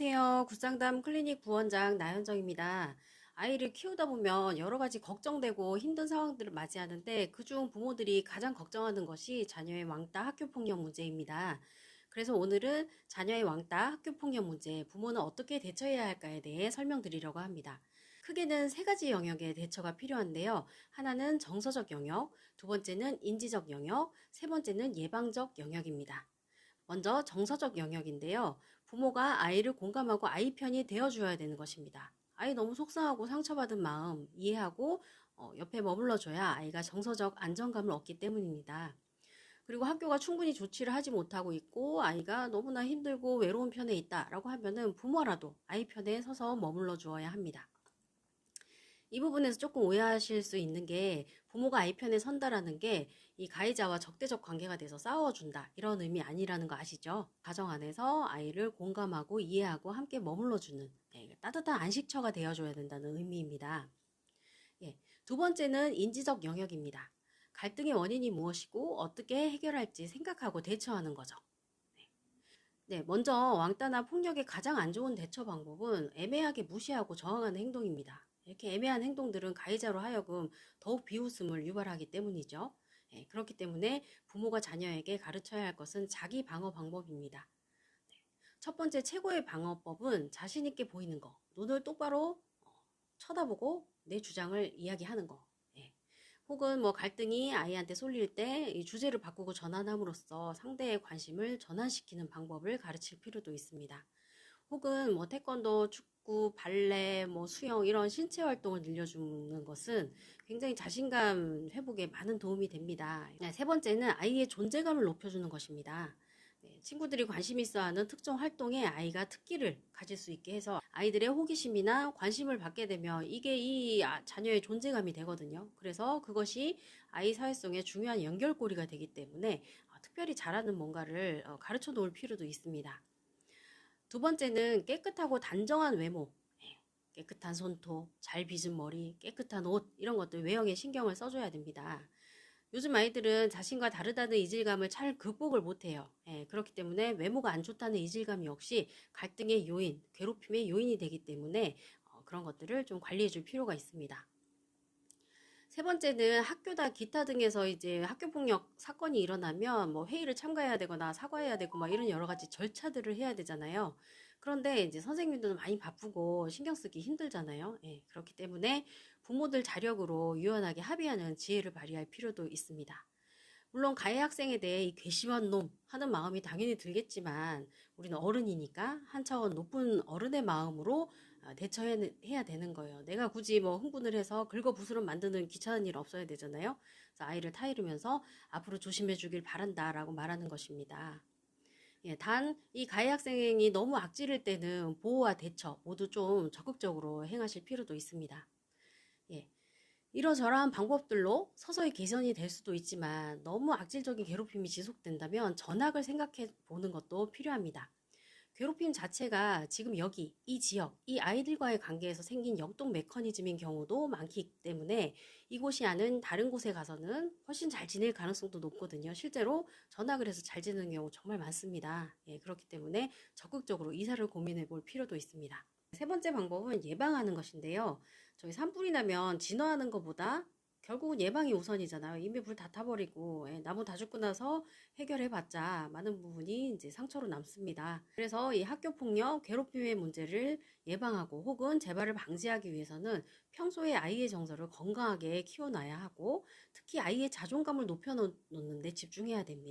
안녕하세요. 구상담 클리닉 부원장 나현정입니다. 아이를 키우다 보면 여러 가지 걱정되고 힘든 상황들을 맞이하는데 그중 부모들이 가장 걱정하는 것이 자녀의 왕따 학교 폭력 문제입니다. 그래서 오늘은 자녀의 왕따 학교 폭력 문제, 부모는 어떻게 대처해야 할까에 대해 설명드리려고 합니다. 크게는 세 가지 영역의 대처가 필요한데요. 하나는 정서적 영역, 두 번째는 인지적 영역, 세 번째는 예방적 영역입니다. 먼저 정서적 영역인데요. 부모가 아이를 공감하고 아이 편이 되어줘야 되는 것입니다. 아이 너무 속상하고 상처받은 마음 이해하고 어, 옆에 머물러줘야 아이가 정서적 안정감을 얻기 때문입니다. 그리고 학교가 충분히 조치를 하지 못하고 있고 아이가 너무나 힘들고 외로운 편에 있다라고 하면은 부모라도 아이 편에 서서 머물러 주어야 합니다. 이 부분에서 조금 오해하실 수 있는 게 부모가 아이 편에 선다라는 게 이 가해자와 적대적 관계가 돼서 싸워준다 이런 의미 아니라는 거 아시죠? 가정 안에서 아이를 공감하고 이해하고 함께 머물러주는 네, 따뜻한 안식처가 되어줘야 된다는 의미입니다. 예, 두 번째는 인지적 영역입니다. 갈등의 원인이 무엇이고 어떻게 해결할지 생각하고 대처하는 거죠. 네. 네, 먼저 왕따나 폭력의 가장 안 좋은 대처 방법은 애매하게 무시하고 저항하는 행동입니다. 이렇게 애매한 행동들은 가해자로 하여금 더욱 비웃음을 유발하기 때문이죠. 예, 그렇기 때문에 부모가 자녀에게 가르쳐야 할 것은 자기 방어 방법입니다. 네, 첫 번째 최고의 방어법은 자신 있게 보이는 거, 눈을 똑바로 어, 쳐다보고 내 주장을 이야기하는 거. 예. 혹은 뭐 갈등이 아이한테 쏠릴 때이 주제를 바꾸고 전환함으로써 상대의 관심을 전환시키는 방법을 가르칠 필요도 있습니다. 혹은 뭐 태권도, 축구, 발레, 뭐 수영 이런 신체 활동을 늘려주는 것은 굉장히 자신감 회복에 많은 도움이 됩니다. 네, 세 번째는 아이의 존재감을 높여주는 것입니다. 네, 친구들이 관심 있어 하는 특정 활동에 아이가 특기를 가질 수 있게 해서 아이들의 호기심이나 관심을 받게 되면 이게 이 아, 자녀의 존재감이 되거든요. 그래서 그것이 아이 사회성의 중요한 연결고리가 되기 때문에 어, 특별히 잘하는 뭔가를 어, 가르쳐 놓을 필요도 있습니다. 두 번째는 깨끗하고 단정한 외모, 예, 깨끗한 손톱, 잘 빗은 머리, 깨끗한 옷 이런 것들 외형에 신경을 써줘야 됩니다. 요즘 아이들은 자신과 다르다는 이질감을 잘 극복을 못해요. 예, 그렇기 때문에 외모가 안 좋다는 이질감 역시 갈등의 요인, 괴롭힘의 요인이 되기 때문에 어, 그런 것들을 좀 관리해 줄 필요가 있습니다. 세 번째는 학교다 기타 등에서 이제 학교 폭력 사건이 일어나면 뭐 회의를 참가해야 되거나 사과해야 되고 막 이런 여러 가지 절차들을 해야 되잖아요. 그런데 이제 선생님들도 많이 바쁘고 신경 쓰기 힘들잖아요. 예, 그렇기 때문에 부모들 자력으로 유연하게 합의하는 지혜를 발휘할 필요도 있습니다. 물론 가해 학생에 대해 이 괘씸한 놈 하는 마음이 당연히 들겠지만 우리는 어른이니까 한 차원 높은 어른의 마음으로 어, 대처해야 되는 거예요. 내가 굳이 뭐 흥분을 해서 긁어부스럼 만드는 귀찮은 일 없어야 되잖아요. 그래서 아이를 타이르면서 앞으로 조심해 주길 바란다 라고 말하는 것입니다. 예, 단 이 가해 학생이 너무 악질일 때는 보호와 대처 모두 좀 적극적으로 행하실 필요도 있습니다. 예. 이러저러한 방법들로 서서히 개선이 될 수도 있지만 너무 악질적인 괴롭힘이 지속된다면 전학을 생각해 보는 것도 필요합니다. 괴롭힘 자체가 지금 여기 이 지역 이 아이들과의 관계에서 생긴 역동 메커니즘인 경우도 많기 때문에 이곳이 아닌 다른 곳에 가서는 훨씬 잘 지낼 가능성도 높거든요. 실제로 전학을 해서 잘 지내는 경우 정말 많습니다. 예, 그렇기 때문에 적극적으로 이사를 고민해 볼 필요도 있습니다. 세 번째 방법은 예방하는 것인데요. 저희 산불이 나면 진화하는 것보다 결국은 예방이 우선이잖아요. 이미 불 다 타버리고 예, 나무 다 죽고 나서 해결해봤자 많은 부분이 이제 상처로 남습니다. 그래서 이 학교 폭력, 괴롭힘의 문제를 예방하고 혹은 재발을 방지하기 위해서는 평소에 아이의 정서를 건강하게 키워놔야 하고 특히 아이의 자존감을 높여놓는 데 집중해야 됩니다.